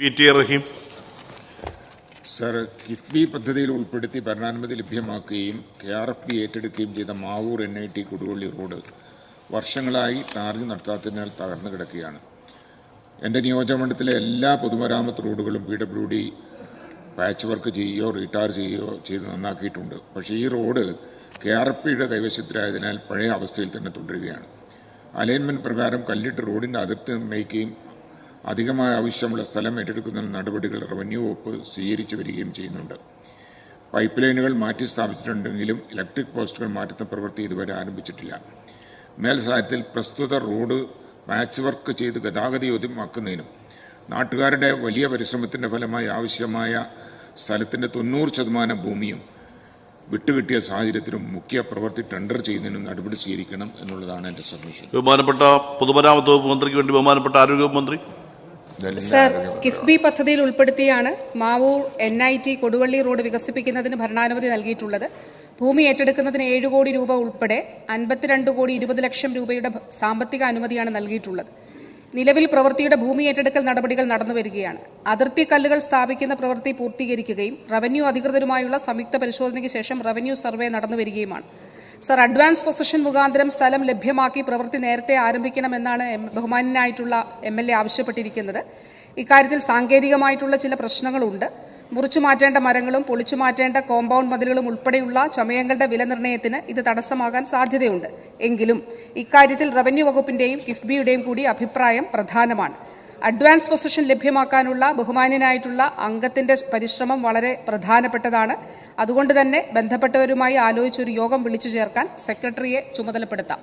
P T Rahim. Sir KIIFB പദ്ധതിയിൽ ഉൾപ്പെടുത്തി ഭരണാനുമതി ലഭ്യമാക്കുകയും കെ ആർ എഫ് ബി ഏറ്റെടുക്കുകയും ചെയ്ത Mavoor N I T Koduvally road വർഷങ്ങളായി ടാറിംഗ് നടത്താത്തതിനാൽ തകർന്നു കിടക്കുകയാണ്. എന്റെ നിയോജകമണ്ഡലത്തിലെ എല്ലാ പൊതുമരാമത്ത് റോഡുകളും P W D patch work ചെയ്യുകയോ റീടാർ ചെയ്യുകയോ ചെയ്ത് നന്നാക്കിയിട്ടുണ്ട്. പക്ഷേ ഈ റോഡ് കെ ആർ എഫ് പിയുടെ കൈവശത്തിലായതിനാൽ പഴയ അവസ്ഥയിൽ തന്നെ തുടരുകയാണ്. അലൈൻമെന്റ് പ്രകാരം കല്ലിട്ട് റോഡിന്റെ അതിർത്തി നിർണയിക്കുകയും അധികമായ ആവശ്യമുള്ള സ്ഥലം ഏറ്റെടുക്കുന്നതിന് നടപടികൾ റവന്യൂ വകുപ്പ് സ്വീകരിച്ചു വരികയും ചെയ്യുന്നുണ്ട്. പൈപ്പ് ലൈനുകൾ മാറ്റി സ്ഥാപിച്ചിട്ടുണ്ടെങ്കിലും ഇലക്ട്രിക് പോസ്റ്റുകൾ മാറ്റുന്ന പ്രവൃത്തി ഇതുവരെ ആരംഭിച്ചിട്ടില്ല. മേൽ സാഹചര്യത്തിൽ പ്രസ്തുത റോഡ് പാച്ച് വർക്ക് ചെയ്ത് ഗതാഗത യോഗ്യമാക്കുന്നതിനും നാട്ടുകാരുടെ വലിയ പരിശ്രമത്തിന്റെ ഫലമായി ആവശ്യമായ സ്ഥലത്തിന്റെ തൊണ്ണൂറ് ശതമാനം ഭൂമിയും വിട്ടുകിട്ടിയ സാഹചര്യത്തിലും മുഖ്യ പ്രവൃത്തി ടെൻഡർ ചെയ്യുന്നതിനും നടപടി സ്വീകരിക്കണം എന്നുള്ളതാണ് എന്റെ സബ്മിഷൻ ബഹുമാനപ്പെട്ട പൊതുമരാമത്ത് വകുപ്പ് മന്ത്രിക്ക് വേണ്ടി ബഹുമാനപ്പെട്ട ആരോഗ്യവകുപ്പ് മന്ത്രി സർ കിഫ്ബി പദ്ധതിയിൽ ഉൾപ്പെടുത്തിയാണ് Mavoor N I T Koduvally road വികസിപ്പിക്കുന്നതിന് ഭരണാനുമതി നൽകിയിട്ടുള്ളത്. ഭൂമി ഏറ്റെടുക്കുന്നതിന് ഏഴ് കോടി രൂപ ഉൾപ്പെടെ അൻപത്തിരണ്ട് കോടി ഇരുപത് ലക്ഷം രൂപയുടെ സാമ്പത്തിക അനുമതിയാണ് നൽകിയിട്ടുള്ളത്. നിലവിൽ പ്രവൃത്തിയുടെ ഭൂമി ഏറ്റെടുക്കൽ നടപടികൾ നടന്നു വരികയാണ്. അതിർത്തി കല്ലുകൾ സ്ഥാപിക്കുന്ന പ്രവൃത്തി പൂർത്തീകരിക്കുകയും റവന്യൂ അധികൃതരുമായുള്ള സംയുക്ത പരിശോധനയ്ക്ക് ശേഷം റവന്യൂ സർവേ നടന്നുവരികയുമാണ് സർ അഡ്വാൻസ് പൊസിഷൻ മുഖാന്തരം സ്ഥലം ലഭ്യമാക്കി പ്രവൃത്തി നേരത്തെ ആരംഭിക്കണമെന്നാണ് ബഹുമാനായിട്ടുള്ള എം എൽ എ ആവശ്യപ്പെട്ടിരിക്കുന്നത്. ഇക്കാര്യത്തിൽ സാങ്കേതികമായിട്ടുള്ള ചില പ്രശ്നങ്ങളുണ്ട്. മുറിച്ചു മാറ്റേണ്ട മരങ്ങളും പൊളിച്ചു മാറ്റേണ്ട കോമ്പൗണ്ട് മതിലുകളും ഉൾപ്പെടെയുള്ള ചമയങ്ങളുടെ വിലനിർണയത്തിന് ഇത് തടസ്സമാകാൻ സാധ്യതയുണ്ട്. എങ്കിലും ഇക്കാര്യത്തിൽ റവന്യൂ വകുപ്പിന്റെയും കിഫ്ബിയുടെയും കൂടി അഭിപ്രായം പ്രധാനമാണ്. അഡ്വാൻസ് പൊസിഷൻ ലഭ്യമാക്കാനുള്ള ബഹുമാന്യനായിട്ടുള്ള അംഗത്തിന്റെ പരിശ്രമം വളരെ പ്രധാനപ്പെട്ടതാണ്. അതുകൊണ്ട് തന്നെ ബന്ധപ്പെട്ടവരുമായി ആലോചിച്ചൊരു യോഗം വിളിച്ചു ചേർക്കാൻ സെക്രട്ടറിയെ ചുമതലപ്പെടുത്താം.